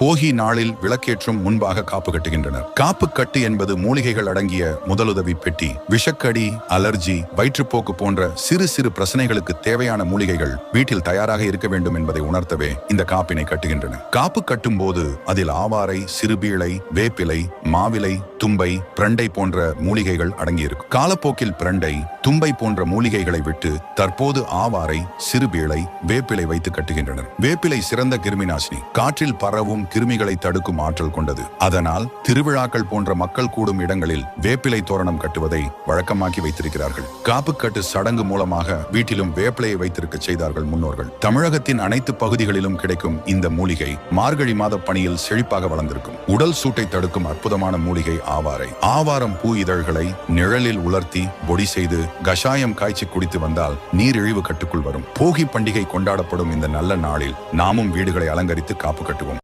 போகி நாளில் விளக்கேற்றும் முன்பாக காப்பு கட்டுகின்றனர். காப்பு கட்டு என்பது மூலிகைகள் அடங்கிய முதலுதவி பெட்டி விஷக்கடி அலர்ஜி வயிற்றுப்போக்கு போன்ற சிறு சிறு பிரச்சனைகளுக்கு தேவையான மூலிகைகள் வீட்டில் தயாராக இருக்க வேண்டும் என்பதை உணர்த்தவே இந்த காப்பினை கட்டுகின்றன. காப்பு கட்டும் போது அதில் ஆவாரை சிறுபீளை வேப்பிலை மாவிலை தும்பை பிரண்டை போன்ற மூலிகைகள் அடங்கியிருக்கும். காலப்போக்கில் பிரண்டை தும்பை போன்ற மூலிகைகளை விட்டு தற்போது ஆவாரை சிறுபீளை வேப்பிலை வைத்து கட்டுகின்றனர். வேப்பிலை சிறந்த கிருமிநாசினி. காற்றில் பரவும் கிருமிகளை தடுக்கும் ஆற்றல் கொண்டது. அதனால் திருவிழாக்கள் போன்ற மக்கள் கூடும் இடங்களில் வேப்பிலை தோரணம் கட்டுவதை வழக்கமாக்கி வைத்திருக்கிறார்கள். காப்புக்கட்டு சடங்கு மூலமாக வீட்டிலும் வேப்பிலையை வைத்திருக்க செய்தார்கள் முன்னோர்கள். தமிழகத்தின் அனைத்து பகுதிகளிலும் கிடைக்கும் இந்த மூலிகை மார்கழி மாத பணியில் செழிப்பாக வளர்ந்திருக்கும். உடல் சூட்டை தடுக்கும் அற்புதமான மூலிகை ஆவாரை. ஆவாரம் பூ இதழ்களை நிழலில் உலர்த்தி பொடி செய்து கஷாயம் காய்ச்சி குடித்து வந்தால் நீரிழிவு கட்டுக்குள் வரும். போகி பண்டிகை கொண்டாடப்படும் இந்த நல்ல நாளில் நாமும் வீடுகளை அலங்கரித்து காப்பு கட்டுவோம்.